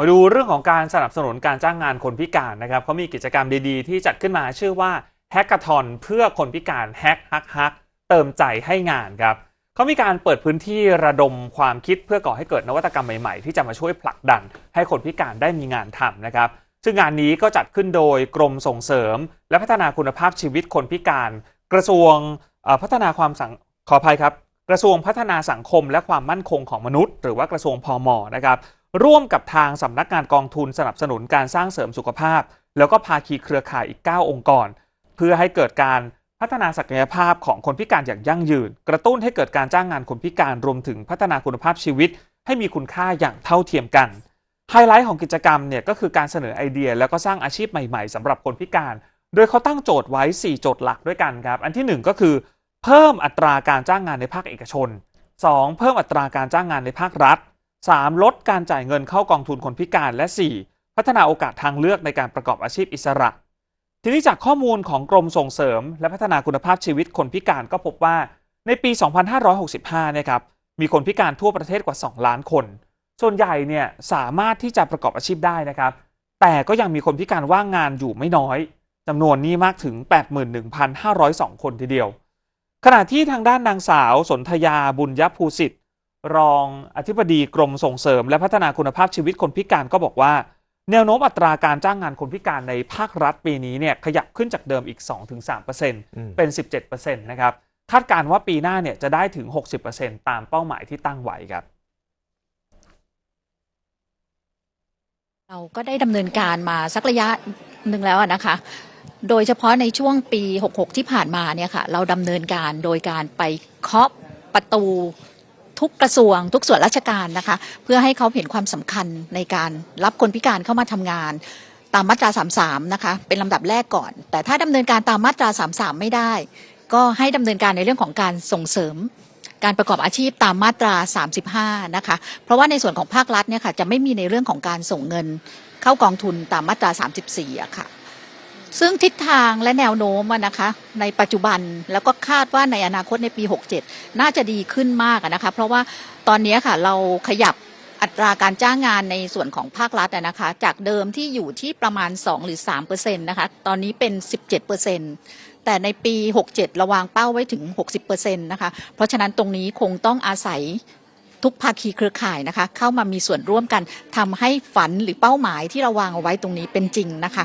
มาดูเรื่องของการสนับสนุนการจ้างงานคนพิการนะครับเขามีกิจกรรมดีๆ ที่จัดขึ้นมาชื่อว่าแฮก a า h อนเพื่อคนพิการแฮกฮักฮักเติมใจให้งานครับเขามีการเปิดพื้นที่ระดมความคิดเพื่อก่อให้เกิดนวัตกรรมใหม่ๆ ที่จะมาช่วยผลักดัน ให้คนพิการได้มีงานทำนะครับซึ่งงานนี้ก็จัดขึ้นโดยกรมส่งเสริม และพัฒนาคุณภาพชีวิตคนพิการ กระทรวงพัฒนาความสังขออภัยครับ กระทรวงพัฒนาสังคมและความมั่นคงของมนุษย์ หรือว่ากระทรวงพมนะครับ ร่วมกับทางสำนักงานกองทุนสนับสนุนการสร้างเสริมสุขภาพ แล้วก็ภาคีเครือข่ายอีก 9 องค์กร เพื่อให้เกิดการพัฒนาศักยภาพของคนพิการอย่างยั่งยืน กระตุ้นให้เกิดการจ้างงานคนพิการรวมถึงพัฒนาคุณภาพชีวิต ให้มีคุณค่าอย่างเท่าเทียมกันไฮไลท์ของกิจกรรมเนี่ยก็คือการเสนอไอเดีย แล้วก็สร้างอาชีพใหม่ ๆสำหรับคนพิการ โดยเขาตั้งโจทย์ไว้ 4 โจทย์หลักด้วยกันครับ อันทีหนึ่1 ก็คือ เพิ่มอัตราการจ้างงานในภาคเอกชน 2. เพิ่มอัตราการจ้างงานในภาครัฐ 3. ลดการจ่ายเงินเข้ากองทุนคนพิการและ 4. พัฒนาโอกาสทางเลือกในการประกอบอาชีพอิสระ ทีนี้จากข้อมูลของกรมส่งเสริม และพัฒนาคุณภาพชีวิตคนพิการก็พบว่าในปี 2565เนี่ยครับมีคนพิการทั่วประเทศกว่า 2 ล้านคน ส่วนใหญ่เนี่ยสามารถที่จะประกอบอาชีพได้นะครับ แต่ก็ยังมีคนพิการว่างงานอยู่ไม่น้อยจำนวนนี้มากถึง 81,502 คนทีเดียว ขณะที่ทางด้านนางสาวสนธยาบุญยภูสิทธิ์ รองอธิบดีกรมส่งเสริม และพัฒนาคุณภาพชีวิตคนพิการก็บอกว่า แนวโน้มอัตราการจ้างงานคนพิการในภาครัฐปีนี้เนี่ยขยับขึ้นจากเดิมอีก 2-3%เป็น 17%นะครับคาดการณ์ว่าปีหน้าเนี่ยจะได้ถึง 60%ตามเป้าหมายที่ตั้งไว้ครับเราก็ได้ดำเนินการมาสักระยะหนึ่งแล้วอะนะคะ โดยเฉพาะในช่วงปี 66 ที่ผ่านมาเนี่ยค่ะ เราดำเนินการโดยการไปเคาะประตู ทุกกระทรวง ทุกส่วนราชการนะคะ เพื่อให้เขาเห็นความสำคัญในการรับคนพิการเข้ามาทำงาน ตามมาตรา 33 นะคะ เป็นลำดับแรกก่อน แต่ถ้าดำเนินการตามมาตรา 33 ไม่ได้ ก็ให้ดำเนินการในเรื่องของการส่งเสริมการประกอบอาชีพตามมาตรา 35 นะคะ เพราะว่าในส่วนของภาครัฐเนี่ยค่ะจะไม่มีในเรื่องของการส่งเงินเข้ากองทุนตามมาตรา 34อะค่ะ ซึ่งทิศทางและแนวโน้มนะคะในปัจจุบันแล้วก็คาดว่าในอนาคตในปี 67 น่าจะดีขึ้นมากนะคะเพราะว่าตอนนี้ค่ะเราขยับอัตราการจ้างงานในส่วนของภาครัฐนะคะ จากเดิมที่อยู่ที่ประมาณ 2 หรือ3%นะคะ ตอนนี้เป็น 17%แต่ในปี 67 ระวางเป้าไว้ถึง 60%นะคะ เพราะฉะนั้นตรงนี้คงต้องอาศัยทุกภาคีเครือข่ายนะคะ เข้ามามีส่วนร่วมกันทำให้ฝันหรือเป้าหมายที่เราวางเอาไว้ตรงนี้เป็นจริงนะคะ